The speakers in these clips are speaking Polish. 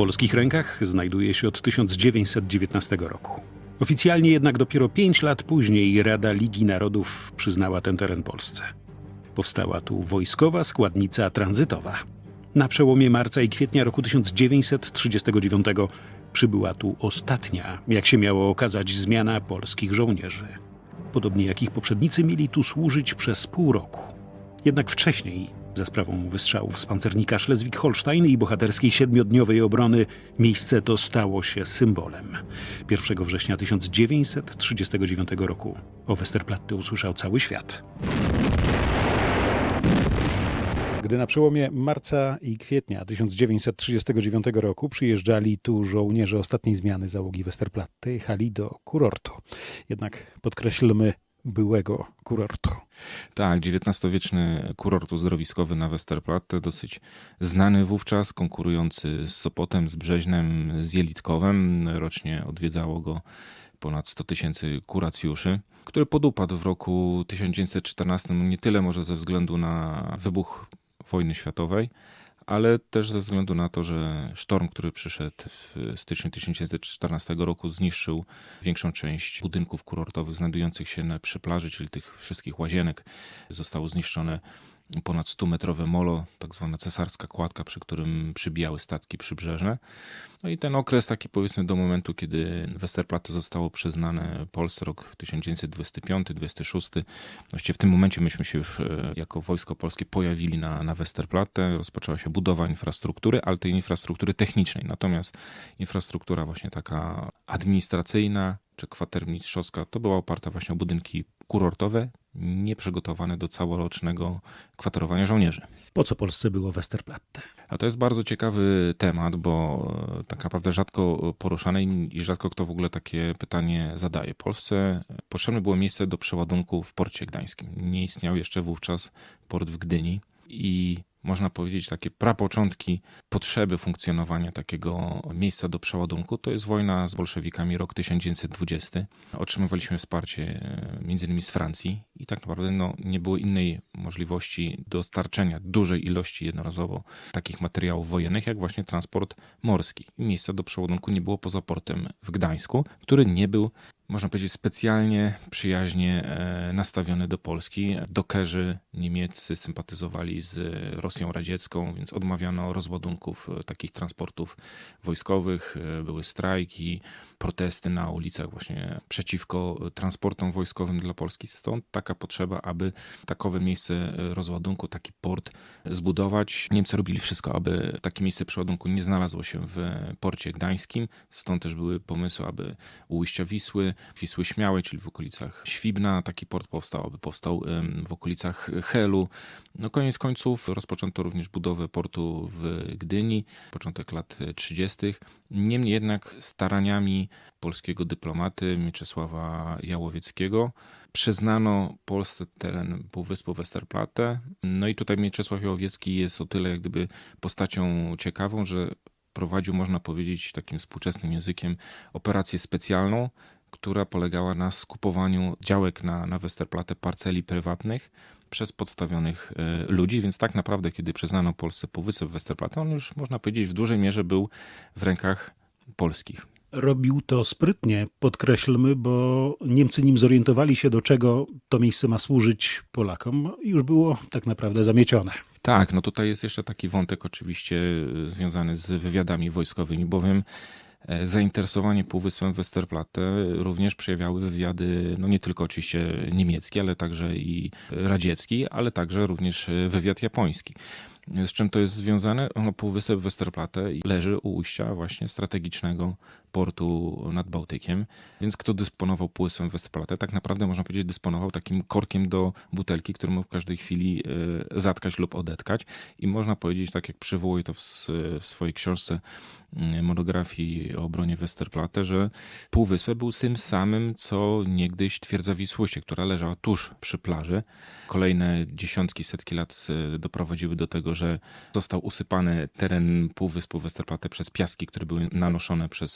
polskich rękach znajduje się od 1919 roku. Oficjalnie jednak dopiero pięć lat później Rada Ligi Narodów przyznała ten teren Polsce. Powstała tu wojskowa składnica tranzytowa. Na przełomie marca i kwietnia roku 1939 przybyła tu ostatnia, jak się miało okazać, zmiana polskich żołnierzy. Podobnie jak ich poprzednicy mieli tu służyć przez pół roku. Jednak wcześniej, za sprawą wystrzałów z pancernika Schleswig-Holstein i bohaterskiej siedmiodniowej obrony, miejsce to stało się symbolem. 1 września 1939 roku o Westerplatte usłyszał cały świat. Gdy na przełomie marca i kwietnia 1939 roku przyjeżdżali tu żołnierze ostatniej zmiany załogi Westerplatte, jechali do kurortu. Jednak podkreślmy byłego kurortu. Tak, XIX-wieczny kurort uzdrowiskowy na Westerplatte, dosyć znany wówczas, konkurujący z Sopotem, z Brzeźnem, z Jelitkowem. Rocznie odwiedzało go ponad 100 tysięcy kuracjuszy, który podupadł w roku 1914, nie tyle może ze względu na wybuch wojny światowej, ale też ze względu na to, że sztorm, który przyszedł w styczniu 1914 roku, zniszczył większą część budynków kurortowych znajdujących się przy plaży, czyli tych wszystkich łazienek. Zostało zniszczone ponad 100-metrowe molo, tak zwana cesarska kładka, przy którym przybijały statki przybrzeżne. No i ten okres taki powiedzmy do momentu, kiedy Westerplatte zostało przyznane Polsce, rok 1925-26. Właściwie w tym momencie myśmy się już e, jako Wojsko Polskie pojawili na, na Westerplatte. Rozpoczęła się budowa infrastruktury, ale tej infrastruktury technicznej. Natomiast infrastruktura właśnie taka administracyjna, czy kwatermistrzowska, to była oparta właśnie o budynki kurortowe, nieprzygotowane do całorocznego kwaterowania żołnierzy. Po co Polsce było Westerplatte? A to jest bardzo ciekawy temat, bo tak naprawdę rzadko poruszany i rzadko kto w ogóle takie pytanie zadaje. Polsce potrzebne było miejsce do przeładunku w porcie gdańskim. Nie istniał jeszcze wówczas port w Gdyni i można powiedzieć, takie prapoczątki potrzeby funkcjonowania takiego miejsca do przeładunku, to jest wojna z bolszewikami rok 1920. Otrzymywaliśmy wsparcie między innymi z Francji i tak naprawdę no, nie było innej możliwości dostarczenia dużej ilości jednorazowo takich materiałów wojennych, jak właśnie transport morski. Miejsca do przeładunku nie było poza portem w Gdańsku, który nie był można powiedzieć, specjalnie przyjaźnie e, nastawiony do Polski. Dokerzy niemieccy sympatyzowali z Rosją radziecką, więc odmawiano rozładunków e, takich transportów wojskowych. E, były strajki, protesty na ulicach właśnie przeciwko transportom wojskowym dla Polski. Stąd taka potrzeba, aby takowe miejsce rozładunku, taki port zbudować. Niemcy robili wszystko, aby takie miejsce przeładunku nie znalazło się w porcie gdańskim. Stąd też były pomysły, aby u ujścia Wisły, Wisły Śmiałej, czyli w okolicach Świbna taki port powstał, aby powstał w okolicach Helu. No koniec końców rozpoczęto również budowę portu w Gdyni, początek lat 30. Niemniej jednak staraniami polskiego dyplomaty Mieczysława Jałowieckiego przyznano Polsce teren Półwyspu Westerplatte. No i tutaj Mieczysław Jałowiecki jest o tyle jak gdyby postacią ciekawą, że prowadził, można powiedzieć takim współczesnym językiem, operację specjalną, która polegała na skupowaniu działek na, na Westerplatte, parceli prywatnych przez podstawionych y, ludzi, więc tak naprawdę, kiedy przyznano Polsce Półwysep Westerplatte, on już można powiedzieć w dużej mierze był w rękach polskich. Robił to sprytnie, podkreślmy, bo Niemcy nim zorientowali się, do czego to miejsce ma służyć Polakom, już było tak naprawdę zamiecione. Tak, no tutaj jest jeszcze taki wątek oczywiście y, związany z wywiadami wojskowymi, bowiem e, zainteresowanie Półwyspem Westerplatte również przejawiały wywiady, no nie tylko oczywiście niemiecki, ale także i radziecki, ale także również e, wywiad japoński. Z czym to jest związane? No, Półwysep Westerplatte leży u ujścia właśnie strategicznego portu nad Bałtykiem, więc kto dysponował Półwyspem Westerplatte, tak naprawdę można powiedzieć dysponował takim korkiem do butelki, który w każdej chwili e, zatkać lub odetkać. I można powiedzieć, tak jak przywołuje to w, w swojej książce mm, monografii o obronie Westerplatte, że Półwyspę był tym samym, co niegdyś twierdza Wisłoście, która leżała tuż przy plaży. Kolejne dziesiątki, setki lat e, doprowadziły do tego, że został usypany teren Półwyspu Westerplatte przez piaski, które były nanoszone przez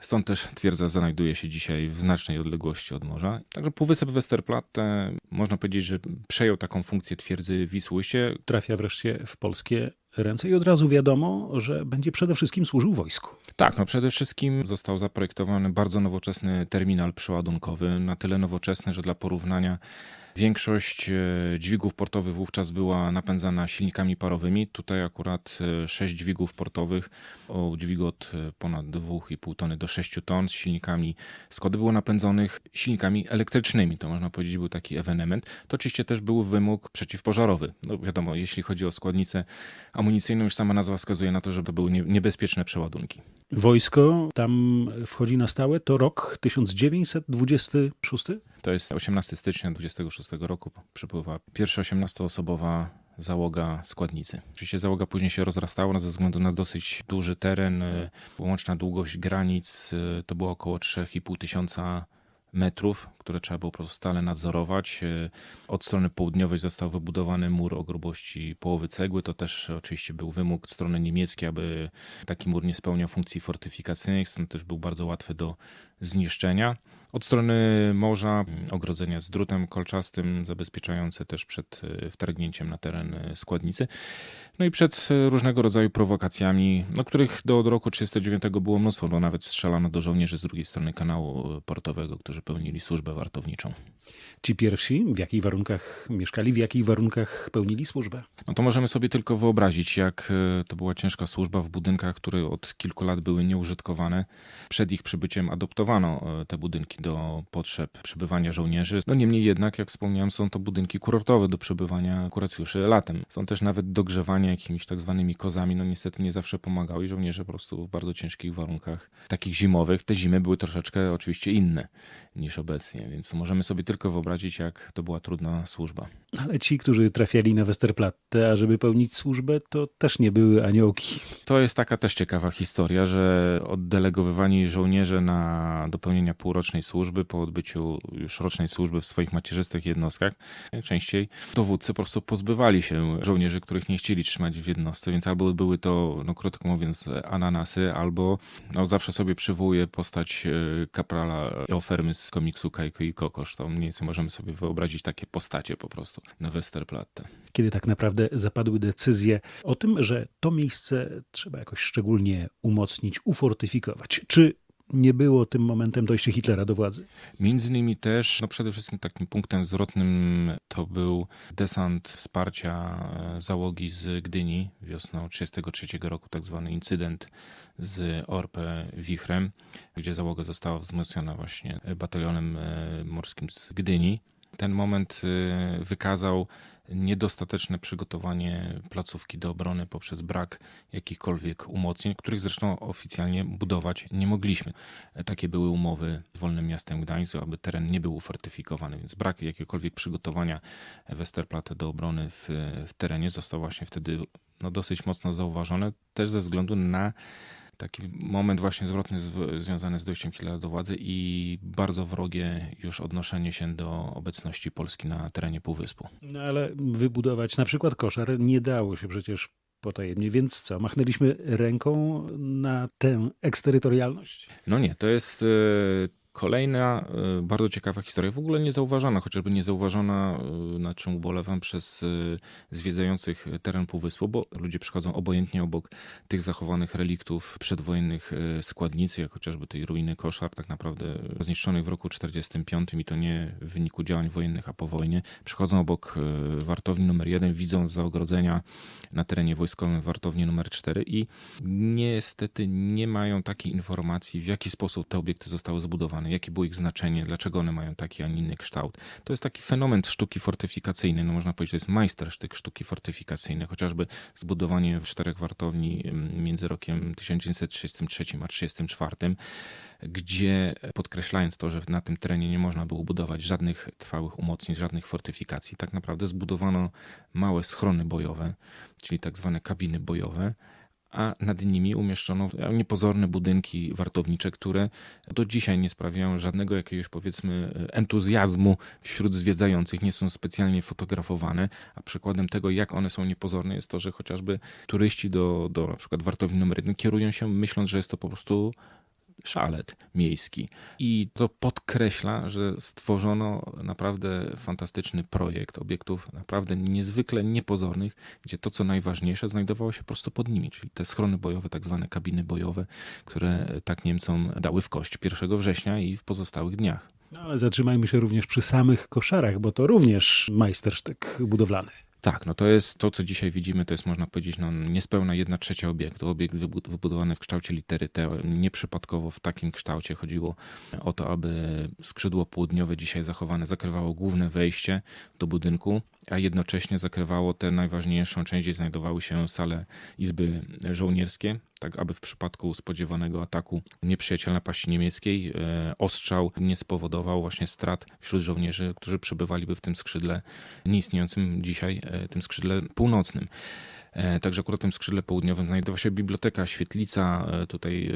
Stąd też twierdza znajduje się dzisiaj w znacznej odległości od morza. Także Półwysep Westerplatte można powiedzieć, że przejął taką funkcję twierdzy Wisłyście. Trafia wreszcie w polskie ręce i od razu wiadomo, że będzie przede wszystkim służył wojsku. Tak, no przede wszystkim został zaprojektowany bardzo nowoczesny terminal przeładunkowy, na tyle nowoczesny, że dla porównania większość e, dźwigów portowych wówczas była napędzana silnikami parowymi. Tutaj akurat e, sześć dźwigów portowych o dźwigu od e, ponad 2,5 tony do 6 ton z silnikami Skody było napędzonych silnikami elektrycznymi. To można powiedzieć był taki ewenement. To oczywiście też był wymóg przeciwpożarowy. No wiadomo, jeśli chodzi o składnicę amunicyjną, już sama nazwa wskazuje na to, że to były nie- niebezpieczne przeładunki. Wojsko tam wchodzi na stałe, to rok 1926. To jest 18 stycznia 26 roku. Przypływa pierwsza 18-osobowa załoga składnicy. Oczywiście załoga później się rozrastała ze względu na dosyć duży teren. y, Łączna długość granic y, to było około 3,5 tysiąca metrów, które trzeba było po prostu stale nadzorować. Y, Od strony południowej został wybudowany mur o grubości połowy cegły. To też oczywiście był wymóg strony niemieckiej, aby taki mur nie spełniał funkcji fortyfikacyjnych, stąd też był bardzo łatwy do zniszczenia. Od strony morza mm, ogrodzenia z drutem kolczastym, zabezpieczające też przed y, wtargnięciem na teren y, składnicy. No i przed y, różnego rodzaju prowokacjami, no, których do, do roku 1939 było mnóstwo, bo nawet strzelano do żołnierzy z drugiej strony kanału portowego, którzy pełnili służbę wartowniczą. Ci pierwsi, w jakich warunkach mieszkali, w jakich warunkach pełnili służbę? No to możemy sobie tylko wyobrazić, jak e, to była ciężka służba w budynkach, które od kilku lat były nieużytkowane. Przed ich przybyciem adoptowano e, te budynki do potrzeb przebywania żołnierzy. No niemniej jednak, jak wspomniałem, są to budynki kurortowe do przebywania kuracjuszy latem. Są też nawet dogrzewania jakimiś tak zwanymi kozami. No niestety nie zawsze pomagały i żołnierze po prostu w bardzo ciężkich warunkach, takich zimowych. Te zimy były troszeczkę oczywiście inne niż obecnie, więc możemy sobie tylko wyobrazić, jak to była trudna służba. Ale ci, którzy trafiali na Westerplatte, a żeby pełnić służbę, to też nie były aniołki. To jest taka też ciekawa historia, że oddelegowywani żołnierze na dopełnienia półrocznej służby po odbyciu już rocznej służby w swoich macierzystych jednostkach, najczęściej dowódcy po prostu pozbywali się żołnierzy, których nie chcieli trzymać w jednostce, więc albo były to, no krótko mówiąc, ananasy, albo no, zawsze sobie przywołuję postać e, kaprala Ofermy z komiksu Kajko i Kokosz. To mniej więcej możemy sobie wyobrazić takie postacie po prostu na Westerplatte. Kiedy tak naprawdę zapadły decyzje o tym, że to miejsce trzeba jakoś szczególnie umocnić, ufortyfikować. Czy nie było tym momentem dojście Hitlera do władzy? Między innymi też, no przede wszystkim takim punktem zwrotnym to był desant wsparcia e, załogi z Gdyni wiosną 1933 roku, tak zwany incydent z Orpę Wichrem, gdzie załoga została wzmocniona właśnie batalionem e, morskim z Gdyni. Ten moment e, wykazał niedostateczne przygotowanie placówki do obrony poprzez brak jakichkolwiek umocnień, których zresztą oficjalnie budować nie mogliśmy. Takie były umowy z Wolnym Miastem Gdańsk, aby teren nie był ufortyfikowany, więc brak jakiegokolwiek przygotowania Westerplatte do obrony w, w terenie został właśnie wtedy no, dosyć mocno zauważony, też ze względu na taki moment właśnie zwrotny zw- związany z dojściem Hitlera do władzy i bardzo wrogie już odnoszenie się do obecności Polski na terenie Półwyspu. No ale wybudować na przykład koszar nie dało się przecież potajemnie, więc co? Machnęliśmy ręką na tę eksterytorialność? No nie, to jest e, kolejna e, bardzo ciekawa historia, w ogóle niezauważona, chociażby niezauważona, e, na czym ubolewam przez e, zwiedzających teren Półwyspu, bo ludzie przychodzą obojętnie obok tych zachowanych reliktów przedwojennych składnicy, jak chociażby tej ruiny koszar, tak naprawdę zniszczonych w roku 45 i to nie w wyniku działań wojennych, a po wojnie. Przychodzą obok wartowni numer 1, widzą z ogrodzenia na terenie wojskowym wartownię numer 4 i niestety nie mają takiej informacji, w jaki sposób te obiekty zostały zbudowane, jakie było ich znaczenie, dlaczego one mają taki, a nie inny kształt. To jest taki fenomen sztuki fortyfikacyjnej, no można powiedzieć, to jest majstersztyk sztuki fortyfikacyjnej, chociażby zbudowanie czterech wartowni em, między rokiem 1933 a 1934, gdzie podkreślając to, że na tym terenie nie można było budować żadnych trwałych umocnień, żadnych fortyfikacji, tak naprawdę zbudowano małe schrony bojowe, czyli tak zwane kabiny bojowe, a nad nimi umieszczono niepozorne budynki wartownicze, które do dzisiaj nie sprawiają żadnego jakiegoś powiedzmy entuzjazmu wśród zwiedzających, nie są specjalnie fotografowane, a przykładem tego, jak one są niepozorne jest to, że chociażby turyści do, do na przykład wartowni numer jeden kierują się myśląc, że jest to po prostu szalet miejski. I to podkreśla, że stworzono naprawdę fantastyczny projekt obiektów naprawdę niezwykle niepozornych, gdzie to, co najważniejsze, znajdowało się prosto pod nimi, czyli te schrony bojowe, tak zwane kabiny bojowe, które tak Niemcom dały w kość 1 września i w pozostałych dniach. No, ale zatrzymajmy się również przy samych koszarach, bo to również majstersztyk budowlany. Tak, no to jest to, co dzisiaj widzimy, to jest można powiedzieć no, niespełna jedna trzecia obiektu. Obiekt wybud- wybudowany w kształcie litery T. Nieprzypadkowo w takim kształcie chodziło o to, aby skrzydło południowe dzisiaj zachowane zakrywało główne wejście do budynku, a jednocześnie zakrywało tę najważniejszą część, gdzie znajdowały się sale izby żołnierskie, tak aby w przypadku spodziewanego ataku nieprzyjaciela paści niemieckiej e, ostrzał nie spowodował właśnie strat wśród żołnierzy, którzy przebywaliby w tym skrzydle nieistniejącym dzisiaj, e, tym skrzydle północnym. E, Także akurat w tym skrzydle południowym znajdowała się biblioteka, świetlica. E, Tutaj e,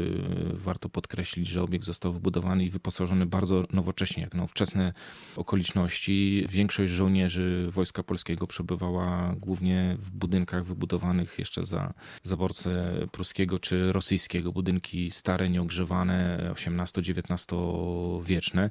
warto podkreślić, że obiekt został wybudowany i wyposażony bardzo nowocześnie, jak na ówczesne okoliczności. Większość żołnierzy Wojska Polskiego przebywała głównie w budynkach wybudowanych jeszcze za zaborcę pruskiego czy rosyjskiego. Budynki stare, nieogrzewane, XVIII-XIX wieczne.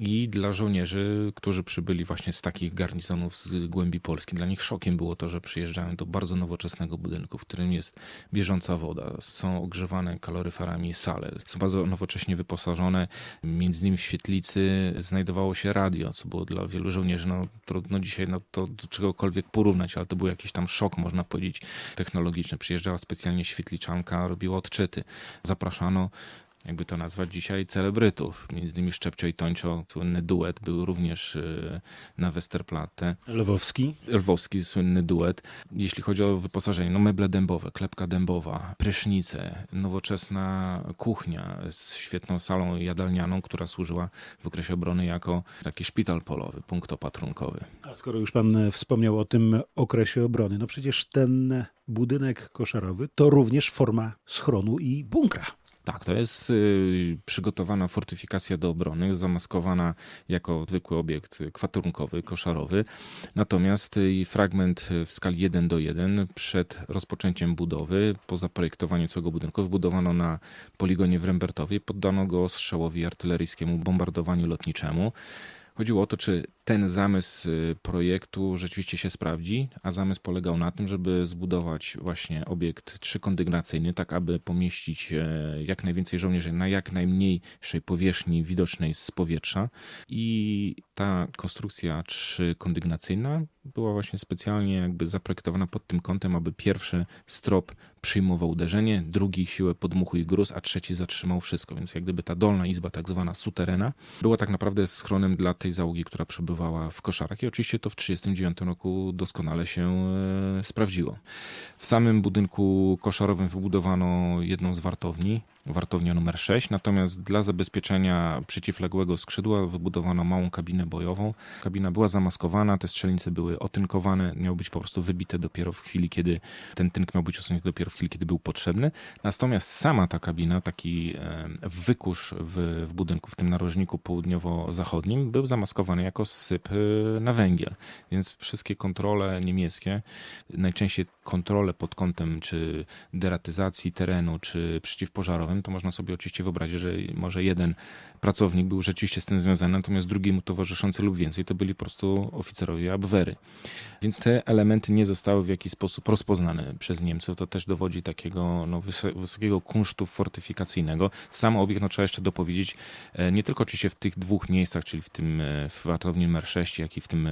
I dla żołnierzy, którzy przybyli właśnie z takich garnizonów z głębi Polski, dla nich szokiem było to, że przyjeżdżają do bardzo nowoczesnego budynku, w którym jest bieżąca woda, są ogrzewane kaloryferami sale, są bardzo nowocześnie wyposażone. Między innymi w świetlicy znajdowało się radio, co było dla wielu żołnierzy, no trudno dzisiaj no, to do czegokolwiek porównać, ale to był jakiś tam szok, można powiedzieć, technologiczny. Przyjeżdżała specjalnie świetliczanka, robiła odczyty. Zapraszano jakby to nazwać dzisiaj, celebrytów. Między innymi Szczepcio i Tończo, słynny duet, był również y, na Westerplatte. Lwowski. Lwowski słynny duet. Jeśli chodzi o wyposażenie, no meble dębowe, klepka dębowa, prysznice, nowoczesna kuchnia z świetną salą jadalnianą, która służyła w okresie obrony jako taki szpital polowy, punkt opatrunkowy. A skoro już pan e, wspomniał o tym okresie obrony, no przecież ten budynek koszarowy to również forma schronu i bunkra. Tak, to jest y, przygotowana fortyfikacja do obrony, zamaskowana jako zwykły obiekt kwaterunkowy, koszarowy. Natomiast y, fragment w skali 1 do 1 przed rozpoczęciem budowy, po zaprojektowaniu całego budynku, wybudowano na poligonie w Rembertowie, poddano go strzałowi artyleryjskiemu bombardowaniu lotniczemu. Chodziło o to, czy ten zamysł y, projektu rzeczywiście się sprawdzi, a zamysł polegał na tym, żeby zbudować właśnie obiekt trzykondygnacyjny, tak aby pomieścić e, jak najwięcej żołnierzy na jak najmniejszej powierzchni widocznej z powietrza. I ta konstrukcja trzykondygnacyjna była właśnie specjalnie jakby zaprojektowana pod tym kątem, aby pierwszy strop przyjmował uderzenie, drugi siłę podmuchu i gruz, a trzeci zatrzymał wszystko. Więc jak gdyby ta dolna izba, tak zwana suterena, była tak naprawdę schronem dla tej załogi, która przebywała w koszarach. I oczywiście to w 1939 roku doskonale się e, sprawdziło. W samym budynku koszarowym wybudowano jedną z wartowni, wartownia numer 6, natomiast dla zabezpieczenia przeciwległego skrzydła wybudowano małą kabinę bojową. Kabina była zamaskowana, te strzelnice były otynkowane, miały być po prostu wybite dopiero w chwili, kiedy ten tynk miał być usunięty dopiero w chwili, kiedy był potrzebny. Natomiast sama ta kabina, taki e, wykurz w, w budynku, w tym narożniku południowo-zachodnim, był zamaskowany jako syp e, na węgiel. Więc wszystkie kontrole niemieckie, najczęściej kontrole pod kątem czy deratyzacji terenu, czy przeciwpożarowym, to można sobie oczywiście wyobrazić, że może jeden pracownik był rzeczywiście z tym związany, natomiast drugi mu towarzyszący lub więcej to byli po prostu oficerowie Abwehry. Więc te elementy nie zostały w jakiś sposób rozpoznane przez Niemców. To też dowodzi takiego no, wys- wysokiego kunsztu fortyfikacyjnego. Sam obiekt, no trzeba jeszcze dopowiedzieć, e, nie tylko oczywiście w tych dwóch miejscach, czyli w tym e, w wartowni numer 6, jak i w, tym,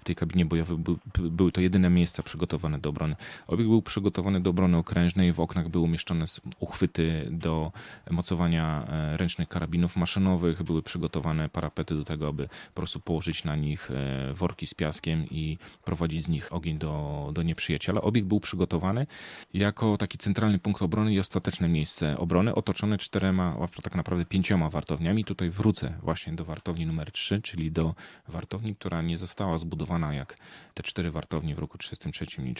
w tej kabinie bojowej, był, były to jedyne miejsca przygotowane do obrony. Obiekt był przygotowany do obrony okrężnej, w oknach były umieszczone uchwyty do mocowania e, ręcznych karabinów maszynowych, były przygotowane parapety do tego, aby po prostu położyć na nich e, worki z piaskiem i prowadzić z nich ogień do, do nieprzyjaciela. Obiekt był przygotowany jako taki centralny punkt obrony i ostateczne miejsce obrony, otoczony czterema, a tak naprawdę pięcioma wartowniami. Tutaj wrócę właśnie do wartowni numer 3, czyli do wartowni, która nie została zbudowana jak te cztery wartownie w roku 33 i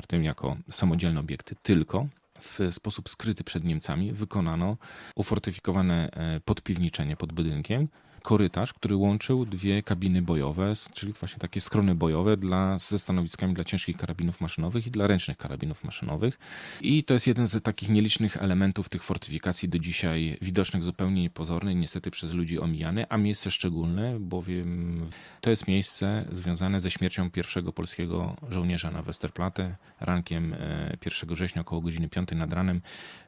34 jako samodzielne obiekty, tylko w sposób skryty przed Niemcami wykonano ufortyfikowane e, podpiwniczenie pod budynkiem, korytarz, który łączył dwie kabiny bojowe, czyli właśnie takie schrony bojowe dla, ze stanowiskami dla ciężkich karabinów maszynowych i dla ręcznych karabinów maszynowych. I to jest jeden z takich nielicznych elementów tych fortyfikacji do dzisiaj widocznych zupełnie niepozorny niestety przez ludzi omijany, a miejsce szczególne, bowiem to jest miejsce związane ze śmiercią pierwszego polskiego żołnierza na Westerplatte. Rankiem e, 1 września około godziny 5 nad ranem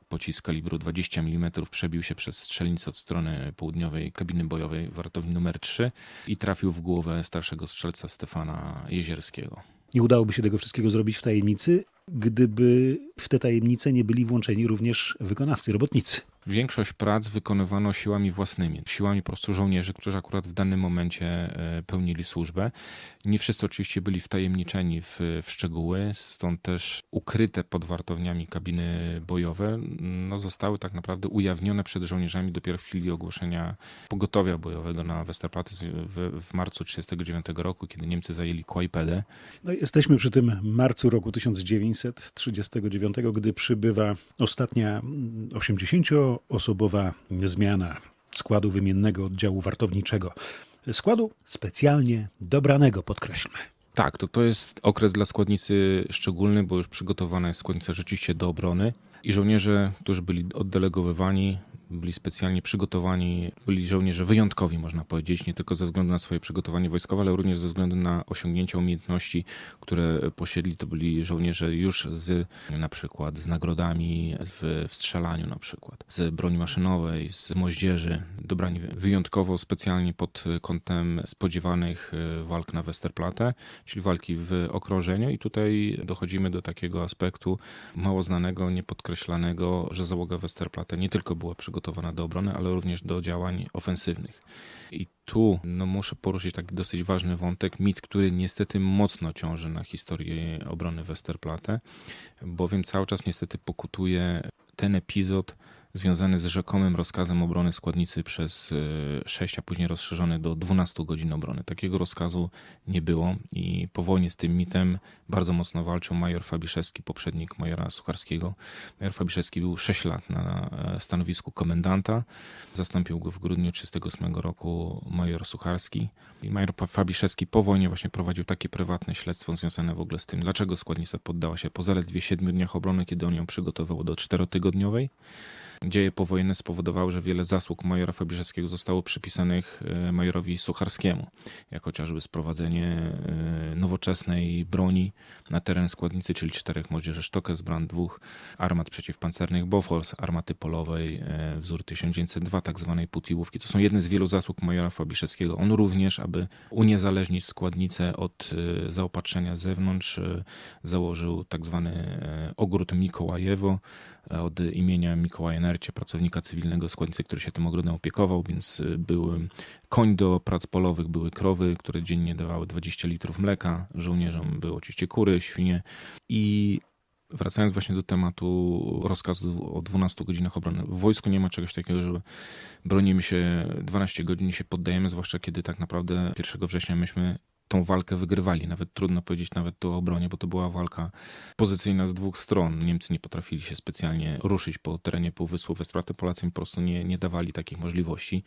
pocisk kalibru 20 mm przebił się przez strzelnicę od strony południowej kabiny bojowej wartowni numer 3 i trafił w głowę starszego strzelca Stefana Jezierskiego. Nie udałoby się tego wszystkiego zrobić w tajemnicy, gdyby w te tajemnice nie byli włączeni również wykonawcy, robotnicy większość prac wykonywano siłami własnymi, siłami po prostu żołnierzy, którzy akurat w danym momencie e, pełnili służbę. Nie wszyscy oczywiście byli wtajemniczeni w, w szczegóły, stąd też ukryte pod wartowniami kabiny bojowe no, zostały tak naprawdę ujawnione przed żołnierzami dopiero w chwili ogłoszenia pogotowia bojowego na Westerplatte w, w marcu 1939 roku, kiedy Niemcy zajęli Kłajpedę. No, jesteśmy przy tym marcu roku 1939, gdy przybywa ostatnia mm, 80 osobowa zmiana składu wymiennego oddziału wartowniczego. Składu specjalnie dobranego, podkreślmy. Tak, to, to jest okres dla składnicy szczególny, bo już przygotowana jest składnica rzeczywiście do obrony. I żołnierze, którzy byli oddelegowywani, byli specjalnie przygotowani, byli żołnierze wyjątkowi, można powiedzieć, nie tylko ze względu na swoje przygotowanie wojskowe, ale również ze względu na osiągnięcia umiejętności, które posiedli. To byli żołnierze już z na przykład z nagrodami w, w strzelaniu na przykład, z broni maszynowej, z moździerzy, dobrani wyjątkowo specjalnie pod kątem spodziewanych e, walk na Westerplatte, czyli walki w okrążeniu i tutaj dochodzimy do takiego aspektu mało znanego, niepodkreślanego, że załoga Westerplatte nie tylko była przygotowana do obrony, ale również do działań ofensywnych. I tu no, muszę poruszyć taki dosyć ważny wątek, mit, który niestety mocno ciąży na historii obrony Westerplatte, bowiem cały czas niestety pokutuje ten epizod związany z rzekomym rozkazem obrony składnicy przez 6, a później rozszerzony do 12 godzin obrony. Takiego rozkazu nie było i po wojnie z tym mitem bardzo mocno walczył major Fabiszewski, poprzednik majora Sucharskiego. Major Fabiszewski był 6 lat na e, stanowisku komendanta. Zastąpił go w grudniu 1938 roku major Sucharski. I major Fabiszewski po wojnie właśnie prowadził takie prywatne śledztwo związane w ogóle z tym, dlaczego składnica poddała się po zaledwie 7 dniach obrony, kiedy on ją przygotował do czterotygodniowej. Dzieje powojenne spowodowały, że wiele zasług majora Fabiszewskiego zostało przypisanych e, majorowi Sucharskiemu, jak chociażby sprowadzenie e, nowoczesnej broni na teren składnicy, czyli czterech moździerzy Stockesbrand, dwóch armat przeciwpancernych Bofors, armaty polowej e, wzór 1902, tak zwanej Putiłówki. To są jedne z wielu zasług majora Fabiszewskiego. On również, aby uniezależnić składnicę od zaopatrzenia z zewnątrz, założył tak zwany ogród Mikołajewo, od imienia Mikołaja Pracownika cywilnego składnicy, który się tym ogrodem opiekował, więc y, był koń do prac polowych, były krowy, które dziennie dawały 20 litrów mleka, żołnierzom były oczywiście kury, świnie i Wracając właśnie do tematu rozkazu o 12 godzinach obrony. W wojsku nie ma czegoś takiego, że bronimy się 12 godzin i się poddajemy, zwłaszcza kiedy tak naprawdę 1 września myśmy tą walkę wygrywali. Nawet trudno powiedzieć nawet tu o obronie, bo to była walka pozycyjna z dwóch stron. Niemcy nie potrafili się specjalnie ruszyć po terenie Półwyspu Westerplatte. Polacy po prostu nie, nie dawali takich możliwości.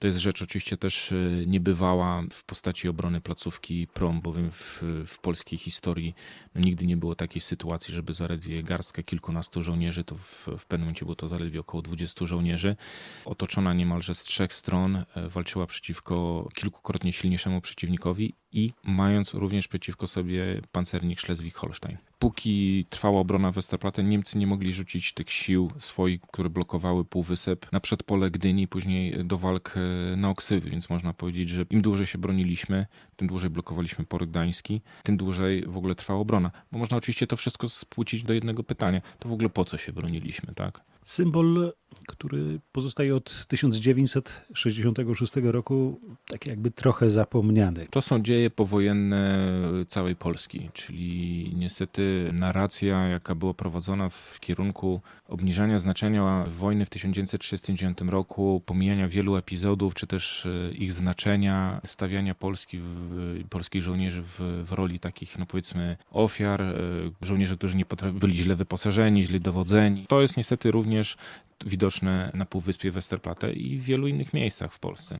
To jest rzecz oczywiście też y, niebywała w postaci obrony placówki prom, bowiem w, w polskiej historii no, nigdy nie było takiej sytuacji, żeby zaledwie garstka kilkunastu żołnierzy, to w, w pewnym momencie było to zaledwie około 20 żołnierzy, otoczona niemalże z trzech stron, e, walczyła przeciwko kilkukrotnie silniejszemu przeciwnikowi i mając również przeciwko sobie pancernik Schleswig-Holstein. Póki trwała obrona Westerplatte, Niemcy nie mogli rzucić tych sił swoich, które blokowały Półwysep na przedpole Gdyni, później do walk e, na Oksywy, więc można powiedzieć, że im dłużej się broniliśmy, tym dłużej blokowaliśmy port gdański, tym dłużej w ogóle trwała obrona. Bo można oczywiście to wszystko spłucić do jednego pytania. To w ogóle po co się broniliśmy, tak? Symbol, który pozostaje od 1966 roku, tak jakby trochę zapomniany. To są dzieje powojenne całej Polski, czyli niestety narracja, jaka była prowadzona w kierunku obniżania znaczenia wojny w 1939 roku, pomijania wielu epizodów, czy też e, ich znaczenia, stawiania Polski, w, polskich żołnierzy w, w roli takich, no powiedzmy, ofiar, e, żołnierzy, którzy nie byli źle wyposażeni, źle dowodzeni. To jest niestety również widoczne na Półwyspie Westerplatte i w wielu innych miejscach w Polsce.